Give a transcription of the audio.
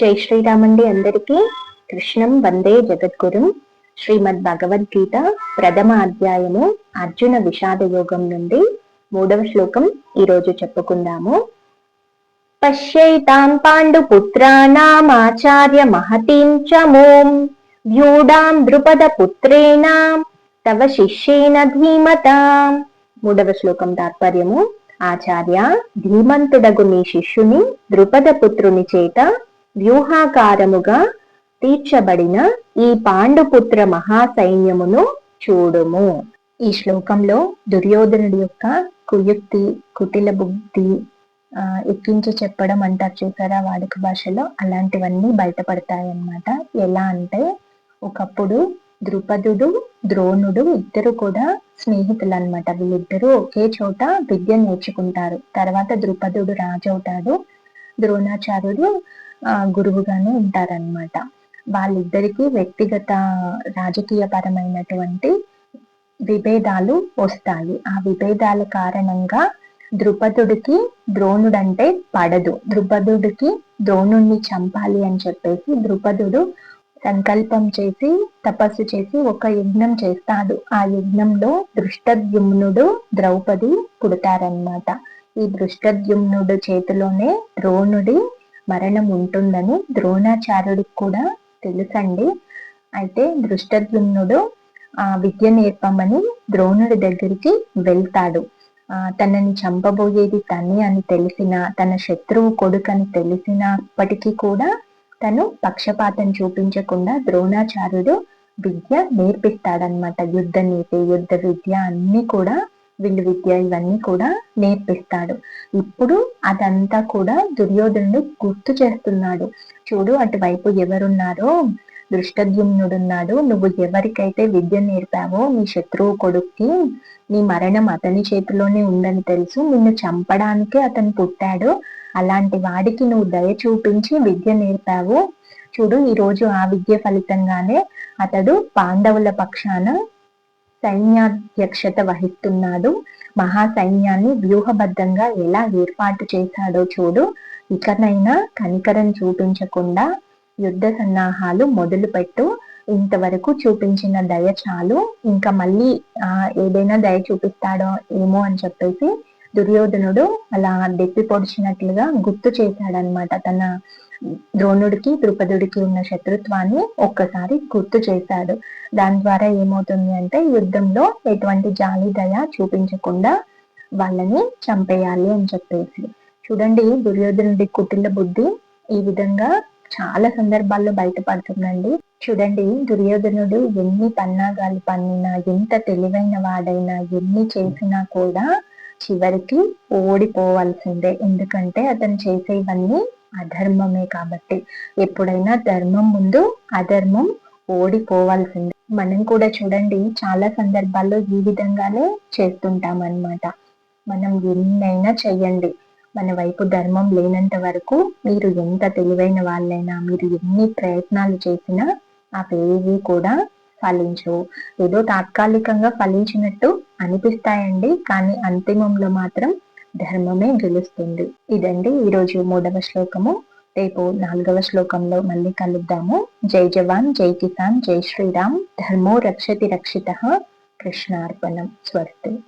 జై శ్రీరామండి అందరికీ. కృష్ణం వందే జగద్గురు. శ్రీమద్ భగవద్గీత ప్రథమ అధ్యాయము అర్జున విషాద యోగం నుండి మూడవ శ్లోకం ఈ రోజు చెప్పుకుందాము. పశ్యైతాం పాండు పుత్రానామాచార్య మహతీం చ మోం. వ్యూడాం ద్రుపద పుత్రేణ. తవ శిష్యేన ధీమత. మూడవ శ్లోకం తాత్పర్యము. ఆచార్య ధీమంతుడగు నీ శిష్యుని ద్రుపద పుత్రుని చేత వ్యూహాకారముగా తీర్చబడిన ఈ పాండుపుత్ర మహాసైన్యమును చూడుము. ఈ శ్లోకంలో దుర్యోధనుడి యొక్క కుయుక్తి కుటిల బుద్ధి ఎక్కించి చెప్పడం అంటారు చూసారా వాడుక భాషలో? అలాంటివన్నీ బయటపడతాయి ఎలా అంటే ఒకప్పుడు ద్రుపదుడు ద్రోణుడు ఇద్దరు కూడా స్నేహితులు అనమాట వీళ్ళిద్దరూ ఒకే చోట విద్య నేర్చుకుంటారు. తర్వాత ద్రుపదుడు రాజు అవుతాడు ద్రోణాచార్యుడు గురువుగానే ఉంటారనమాట వాళ్ళిద్దరికీ వ్యక్తిగత రాజకీయ పరమైనటువంటి విభేదాలు వస్తాయి. ఆ విభేదాల కారణంగా ద్రుపదుడికి ద్రోణుడంటే పడదు. ద్రుపదుడికి ద్రోణుణ్ణి చంపాలి అని చెప్పేసి ద్రుపదుడు సంకల్పం చేసి తపస్సు చేసి ఒక యజ్ఞం చేస్తాడు. ఆ యజ్ఞంలో దృష్టద్యుమ్నుడు ద్రౌపది పుడతారనమాట ఈ దృష్టద్యుమ్నుడు చేతిలోనే ద్రోణుడి మరణం ఉంటుందని ద్రోణాచార్యుడికి కూడా తెలుసండి. అయితే దృష్టద్యుమ్నుడు ఆ విద్య నేర్పమని ద్రోణుడి దగ్గరికి వెళ్తాడు. ఆ తనని చంపబోయేది తనే అని తెలిసిన తన శత్రువు కొడుకని తెలిసినప్పటికీ కూడా తను పక్షపాతం చూపించకుండా ద్రోణాచార్యుడు విద్య నేర్పిస్తాడనమాట యుద్ధ నీతి యుద్ధ విద్య అన్ని కూడా విల్లు విద్య ఇవన్నీ కూడా నేర్పిస్తాడు. ఇప్పుడు అదంతా కూడా దుర్యోధనుడు గుర్తు చేస్తున్నాడు. చూడు అటువైపు ఎవరున్నారో? దృష్టద్యుమ్నుడున్నాడు. నువ్వు ఎవరికైతే విద్య నేర్పావో నీ శత్రువు కొడుక్కి నీ మరణం అతని చేతిలోనే ఉందని తెలుసు. నిన్ను చంపడానికి అతను పుట్టాడు. అలాంటి వాడికి నువ్వు దయ చూపించి విద్య నేర్పావు. చూడు ఈ రోజు ఆ విద్య ఫలితంగానే అతడు పాండవుల పక్షాన సైన్యాధ్యక్షత వహిస్తున్నాడు. మహా సైన్యాన్ని వ్యూహబద్ధంగా ఎలా ఏర్పాటు చేశాడో చూడు. ఇకనైనా కనికరం చూపించకుండా యుద్ధ సన్నాహాలు మొదలుపెట్టు. ఇంతవరకు చూపించిన దయ చాలు. ఇంకా మళ్ళీ ఏదైనా దయ చూపిస్తాడో ఏమో అని చెప్పేసి దుర్యోధనుడు అలా దెప్పి పొడిచినట్లుగా గుర్తు చేశాడనమాట తన ద్రోణుడికి ద్రుపదుడికి ఉన్న శత్రుత్వాన్ని ఒక్కసారి గుర్తు చేశాడు. దాని ద్వారా ఏమవుతుంది అంటే యుద్ధంలో ఎటువంటి జాలి దయ చూపించకుండా వాళ్ళని చంపేయాలి అని చెప్పేసి. చూడండి దుర్యోధనుడి కుటిల బుద్ధి ఈ విధంగా చాలా సందర్భాల్లో బయటపడుతుందండి. చూడండి దుర్యోధనుడు ఎన్ని పన్నాగాలు పన్నినా ఎంత తెలివైన వాడైనా ఎన్ని చేసినా కూడా చివరికి ఓడిపోవాల్సిందే. ఎందుకంటే అతను చేసేవన్నీ అధర్మమే కాబట్టి. ఎప్పుడైనా ధర్మం ముందు అధర్మం ఓడిపోవాల్సిందే. మనం కూడా చూడండి చాలా సందర్భాల్లో ఈ విధంగానే చేస్తుంటాం అన్నమాట మనం ఎన్నైనా చెయ్యండి మన వైపు ధర్మం లేనంత వరకు మీరు ఎంత తెలివైన వాళ్ళైనా మీరు ఎన్ని ప్రయత్నాలు చేసినా అవేవి కూడా ఫలించవు. ఏదో తాత్కాలికంగా ఫలించినట్టు అనిపిస్తాయండి కానీ అంతిమంలో మాత్రం ధర్మమే గెలుస్తుంది. ఇదండి ఈరోజు మూడవ శ్లోకము. రేపు నాలుగవ శ్లోకంలో మళ్ళీ కలుద్దాము. జై జవాన్ జై కిసాన్ జై శ్రీరామ్. ధర్మో రక్షతి రక్షిత కృష్ణార్పణం. స్వస్తి.